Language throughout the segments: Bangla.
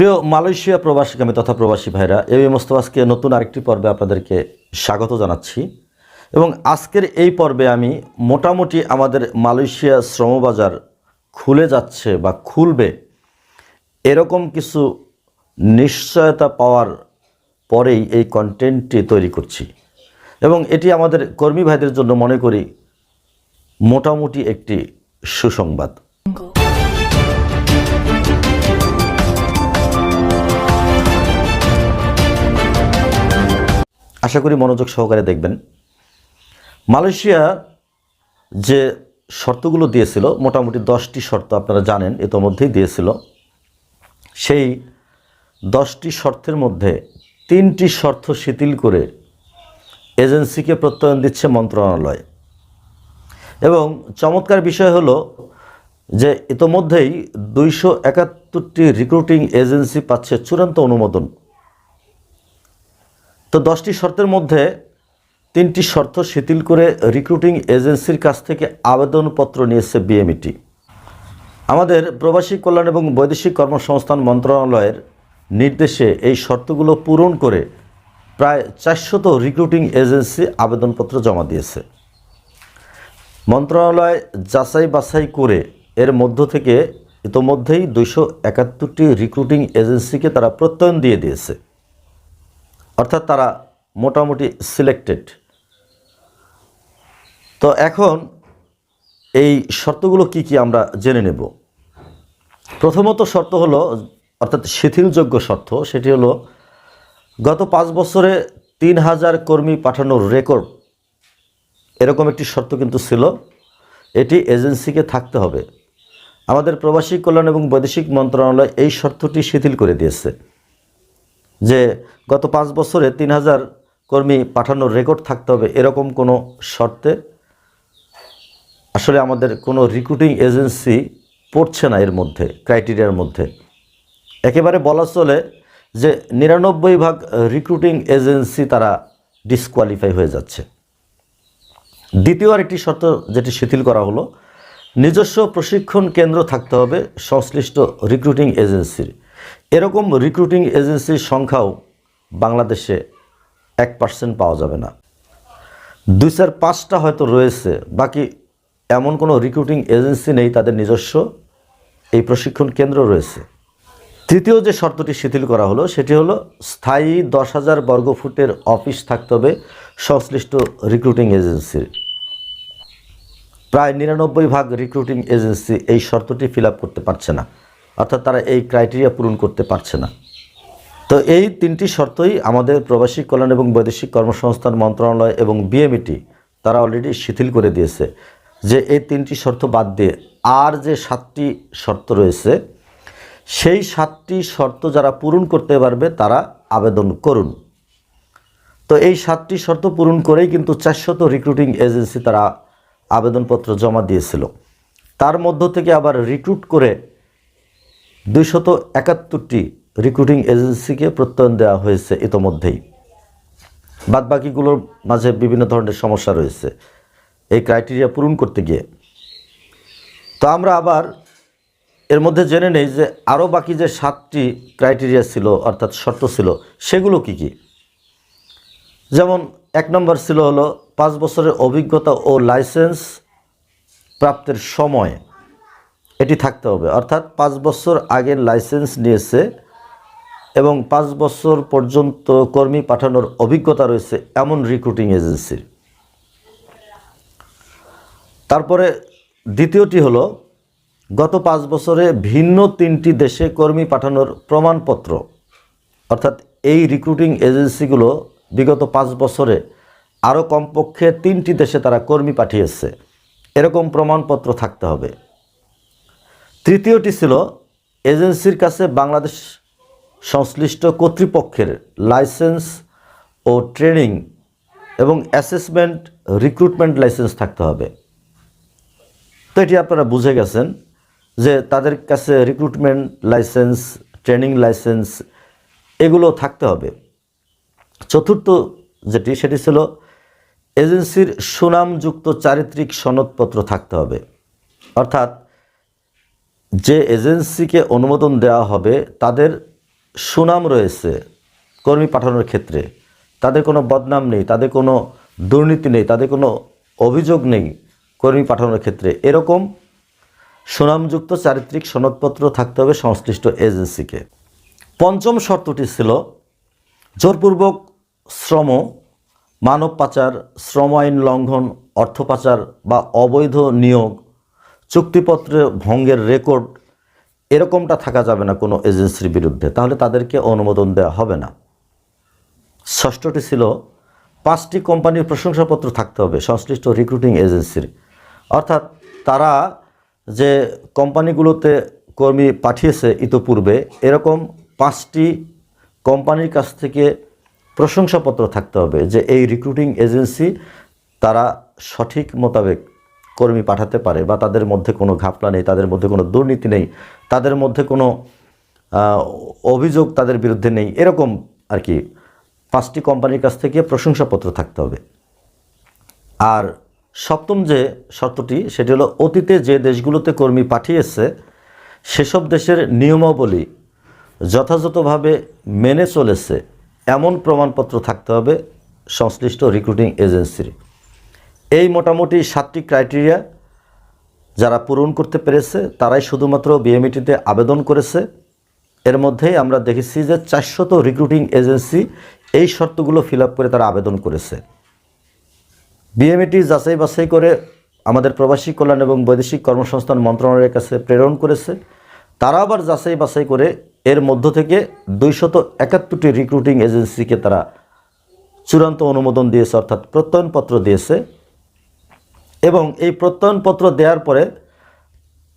প্রিয় মালয়েশিয়া প্রবাসীগামী তথা প্রবাসী ভাইরা এই মোস্তফা আজকে নতুন আরেকটি পর্বে আপনাদেরকে স্বাগত জানাচ্ছি। এবং আজকের এই পর্বে আমি মোটামুটি আমাদের মালয়েশিয়া শ্রমবাজার খুলে যাচ্ছে বা খুলবে এরকম কিছু নিশ্চয়তা পাওয়ার পরেই এই কন্টেন্টটি তৈরি করছি। এবং এটি আমাদের কর্মী ভাইদের জন্য মনে করি মোটামুটি একটি সুসংবাদ। আশা করি মনোযোগ সহকারে দেখবেন। মালয়েশিয়া যে শর্তগুলো দিয়েছিল, মোটামুটি দশটি শর্ত আপনারা জানেন, ইতোমধ্যেই দিয়েছিল। সেই দশটি শর্তের মধ্যে তিনটি শর্ত শিথিল করে এজেন্সিকে প্রত্যয়ন দিচ্ছে মন্ত্রণালয়। এবং চমৎকার বিষয় হলো যে ইতোমধ্যেই দুইশো একাত্তরটি রিক্রুটিং এজেন্সি পাচ্ছে চূড়ান্ত অনুমোদন। তো দশটি শর্তের মধ্যে তিনটি শর্ত শিথিল করে রিক্রুটিং এজেন্সির কাছ থেকে আবেদনপত্র নিয়েছে বিএমইটি আমাদের প্রবাসী কল্যাণ এবং বৈদেশিক কর্মসংস্থান মন্ত্রণালয়ের নির্দেশে এই শর্তগুলো পূরণ করে প্রায় চারশত রিক্রুটিং এজেন্সি আবেদনপত্র জমা দিয়েছে। মন্ত্রণালয় যাচাই বাছাই করে এর মধ্য থেকে ইতোমধ্যেই দুইশো একাত্তরটি রিক্রুটিং এজেন্সিকে তারা প্রত্যয়ন দিয়ে দিয়েছে। অর্থাৎ তারা মোটামুটি সিলেক্টেড তো এখন এই শর্তগুলো কি কি আমরা জেনে নেব? প্রথমত শর্ত হলো, অর্থাৎ শিথিলযোগ্য শর্ত, সেটি হলো গত পাঁচ বছরে তিন হাজার কর্মী পাঠানোর রেকর্ড এরকম একটি শর্ত কিন্তু ছিল, এটি এজেন্সিকে থাকতে হবে। আমাদের প্রবাসী কল্যাণ এবং বৈদেশিক মন্ত্রণালয় এই শর্তটি শিথিল করে দিয়েছে। যে গত পাঁচ বছরে তিন হাজার কর্মী পাঠানোর রেকর্ড থাকতে হবে, এরকম কোনো শর্তে? আসলে আমাদের কোনো রিক্রুটিং এজেন্সি পড়ছে না এর মধ্যে, ক্রাইটেরিয়ার মধ্যে। একেবারে বলা চলে যে নিরানব্বই ভাগ রিক্রুটিং এজেন্সি তারা ডিসকোয়ালিফাই হয়ে যাচ্ছে। দ্বিতীয় আরেকটি শর্ত যেটি শিথিল করা হলো, নিজস্ব প্রশিক্ষণ কেন্দ্র থাকতে হবে সংশ্লিষ্ট রিক্রুটিং এজেন্সির। এরকম রিক্রুটিং এজেন্সির সংখ্যাও বাংলাদেশে এক পার্সেন্ট পাওয়া যাবে না। দুই চার পাঁচটা হয়তো রয়েছে, বাকি এমন কোনো রিক্রুটিং এজেন্সি নেই, তাদের নিজস্ব এই প্রশিক্ষণ কেন্দ্র রয়েছে। তৃতীয় যে শর্তটি শিথিল করা হলো, সেটি হলো স্থায়ী দশ হাজার বর্গফুটের অফিস থাকতে হবে সংশ্লিষ্ট রিক্রুটিং এজেন্সির প্রায় নিরানব্বই ভাগ রিক্রুটিং এজেন্সি এই শর্তটি ফিল করতে পারছে না। অর্থাৎ তারা এই ক্রাইটেরিয়া পূরণ করতে পারছে না। তো এই তিনটি শর্তই আমাদের প্রবাসী কল্যাণ এবং বৈদেশিক কর্মসংস্থান মন্ত্রণালয় এবং বিএমইটি তারা অলরেডি শিথিল করে দিয়েছে যে এই তিনটি শর্ত বাদ দিয়ে আর যে সাতটি শর্ত রয়েছে, সেই সাতটি শর্ত যারা পূরণ করতে পারবে তারা আবেদন করুন। তো এই সাতটি শর্ত পূরণ করেই কিন্তু চারশত রিক্রুটিং এজেন্সি তারা আবেদনপত্র জমা দিয়েছিল। তার মধ্য থেকে আবার রিক্রুট করে দুইশত একাত্তরটি রিক্রুটিং এজেন্সিকে প্রত্যয়ন দেওয়া হয়েছে ইতোমধ্যেই। বাদবাকিগুলোর মাঝে বিভিন্ন ধরনের সমস্যা রয়েছে। এই ক্রাইটেরিয়া পূরণ করতে গিয়ে। তো আমরা আবার এর মধ্যে জেনে নেই যে আরও বাকি যে সাতটি ক্রাইটেরিয়া ছিল, অর্থাৎ শর্ত ছিল, সেগুলো কি কি? যেমন এক নম্বর ছিল হলো পাঁচ বছরের অভিজ্ঞতা ও লাইসেন্স প্রাপ্তের সময়। এটি থাকতে হবে। অর্থাৎ পাঁচ বছর আগের লাইসেন্স নিয়েছে এবং পাঁচ বছর পর্যন্ত কর্মী পাঠানোর অভিজ্ঞতা রয়েছে এমন রিক্রুটিং এজেন্সির তারপরে দ্বিতীয়টি হলো, গত পাঁচ বছরে ভিন্ন তিনটি দেশে কর্মী পাঠানোর প্রমাণপত্র, অর্থাৎ এই রিক্রুটিং এজেন্সিগুলো বিগত পাঁচ বছরে আরও কমপক্ষে তিনটি দেশে তারা কর্মী পাঠিয়েছে। এরকম প্রমাণপত্র থাকতে হবে। তৃতীয়টি ছিল এজেন্সির কাছে বাংলাদেশ সংশ্লিষ্ট কর্তৃপক্ষের লাইসেন্স ও ট্রেনিং এবং অ্যাসেসমেন্ট, রিক্রুটমেন্ট লাইসেন্স থাকতে হবে। তো এটি আপনারা বুঝে গেছেন যে তাদের কাছে রিক্রুটমেন্ট লাইসেন্স, ট্রেনিং লাইসেন্স এগুলো থাকতে হবে। চতুর্থ যেটি, সেটি ছিল এজেন্সির সুনামযুক্ত চারিত্রিক সনদপত্র থাকতে হবে। অর্থাৎ যে এজেন্সিকে অনুমোদন দেওয়া হবে, তাদের সুনাম রয়েছে কর্মী পাঠানোর ক্ষেত্রে। তাদের কোনো বদনাম নেই, তাদের কোনো দুর্নীতি নেই, তাদের কোনো অভিযোগ নেই কর্মী পাঠানোর ক্ষেত্রে। এরকম সুনামযুক্ত চারিত্রিক সনদপত্র থাকতে হবে সংশ্লিষ্ট এজেন্সিকে। পঞ্চম শর্তটি ছিল জোরপূর্বক শ্রম, মানব পাচার, শ্রম আইন লঙ্ঘন, অর্থ পাচার বা অবৈধ নিয়োগ চুক্তিপত্রে ভঙ্গের রেকর্ড এরকমটা থাকা যাবে না কোনো এজেন্সির বিরুদ্ধে, তাহলে তাদেরকে অনুমোদন দেওয়া হবে না। ষষ্ঠটি ছিল, পাঁচটি কোম্পানির প্রশংসাপত্র থাকতে হবে, সংশ্লিষ্ট রিক্রুটিং এজেন্সির অর্থাৎ তারা যে কোম্পানিগুলোতে কর্মী পাঠিয়েছে ইতোপূর্বে, এরকম পাঁচটি কোম্পানির কাছ থেকে প্রশংসাপত্র থাকতে হবে যে এই রিক্রুটিং এজেন্সি তারা সঠিক মোতাবেক কর্মী পাঠাতে পারে বা তাদের মধ্যে কোনো ঘাপলা নেই, তাদের মধ্যে কোনো দুর্নীতি নেই, তাদের মধ্যে কোনো অভিযোগ তাদের বিরুদ্ধে নেই, এরকম আর কি পাঁচটি কোম্পানির কাছ থেকে প্রশংসাপত্র থাকতে হবে। আর সপ্তম যে শর্তটি, সেটি হলো অতীতে যে দেশগুলোতে কর্মী পাঠিয়েছে, সেসব দেশের নিয়মাবলী যথাযথভাবে মেনে চলেছে, এমন প্রমাণপত্র থাকতে হবে সংশ্লিষ্ট রিক্রুটিং এজেন্সির। এই মোটামুটি সাতটি ক্রাইটেরিয়া যারা পূরণ করতে পেরেছে, তারাই শুধুমাত্র বিএমইটিতে আবেদন করেছে। এর মধ্যেই আমরা দেখেছি যে চারশত রিক্রুটিং এজেন্সি এই শর্তগুলো ফিল করে তারা আবেদন করেছে। বিএমইটি যাচাই বাছাই করে আমাদের প্রবাসী কল্যাণ এবং বৈদেশিক কর্মসংস্থান মন্ত্রণালয়ের কাছে প্রেরণ করেছে। তারা আবার যাচাই বাছাই করে এর মধ্য থেকে দুইশত একাত্তরটি রিক্রুটিং এজেন্সিকে তারা চূড়ান্ত অনুমোদন দিয়েছে, অর্থাৎ প্রত্যয়নপত্র দিয়েছে। এবং এই প্রত্যয়নপত্র দেওয়ার পরে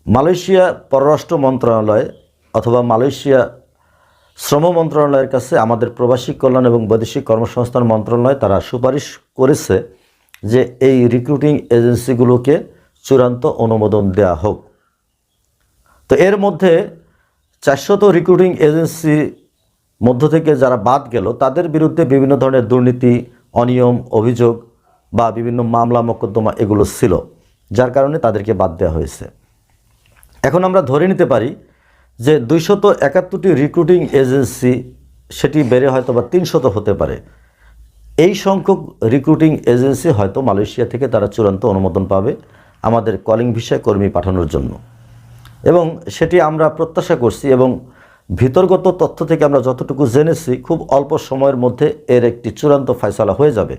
মালয়েশিয়া পররাষ্ট্র মন্ত্রণালয় অথবা মালয়েশিয়া শ্রম মন্ত্রণালয়ের কাছে আমাদের প্রবাসী কল্যাণ এবং বৈদেশিক কর্মসংস্থান মন্ত্রণালয় তারা সুপারিশ করেছে যে এই রিক্রুটিং এজেন্সিগুলোকে চূড়ান্ত অনুমোদন দেওয়া হোক। তো এর মধ্যে চারশত রিক্রুটিং এজেন্সি মধ্য থেকে যারা বাদ গেল, তাদের বিরুদ্ধে বিভিন্ন ধরনের দুর্নীতি, অনিয়ম, অভিযোগ বা বিভিন্ন মামলা, মোকদ্দমা এগুলো ছিল, যার কারণে তাদেরকে বাদ দেওয়া হয়েছে। এখন আমরা ধরে নিতে পারি যে দুইশত একাত্তরটি রিক্রুটিং এজেন্সি সেটি বেড়ে হয়তো বা তিনশত হতে পারে। এই সংখ্যক রিক্রুটিং এজেন্সি হয়তো মালয়েশিয়া থেকে তারা চূড়ান্ত অনুমোদন পাবে আমাদের কলিং ভিসায় কর্মী পাঠানোর জন্য। এবং সেটি আমরা প্রত্যাশা করছি এবং ভিতরগত তথ্য থেকে আমরা যতটুকু জেনেছি, খুব অল্প সময়ের মধ্যে এর একটি চূড়ান্ত ফয়সালা হয়ে যাবে।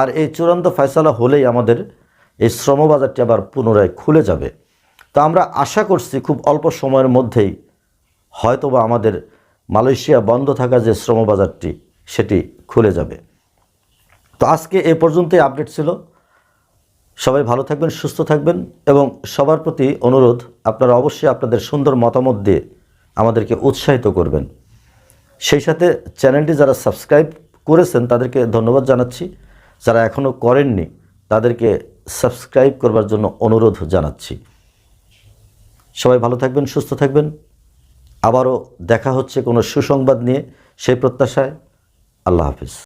আর এই চূড়ান্ত ফয়সালা হলেই আমাদের এই শ্রমবাজারটি আবার পুনরায় খুলে যাবে। তো আমরা আশা করছি খুব অল্প সময়ের মধ্যেই হয়তোবা আমাদের মালয়েশিয়া বন্ধ থাকা যে শ্রমবাজারটি, সেটি খুলে যাবে। তো আজকে এ পর্যন্তই আপডেট ছিল। সবাই ভালো থাকবেন, সুস্থ থাকবেন এবং সবার প্রতি অনুরোধ, আপনারা অবশ্যই আপনাদের সুন্দর মতামত দিয়ে আমাদেরকে উৎসাহিত করবেন। সেই সাথে চ্যানেলটি যারা সাবস্ক্রাইব করেছেন, তাদেরকে ধন্যবাদ জানাচ্ছি। যারা এখনও করেননি, তাদেরকে সাবস্ক্রাইব করবার জন্য অনুরোধ জানাচ্ছি। সবাই ভালো থাকবেন, সুস্থ থাকবেন। আবারও দেখা হচ্ছে কোনো সুসংবাদ নিয়ে, সেই প্রত্যাশায়। আল্লাহ হাফিজ।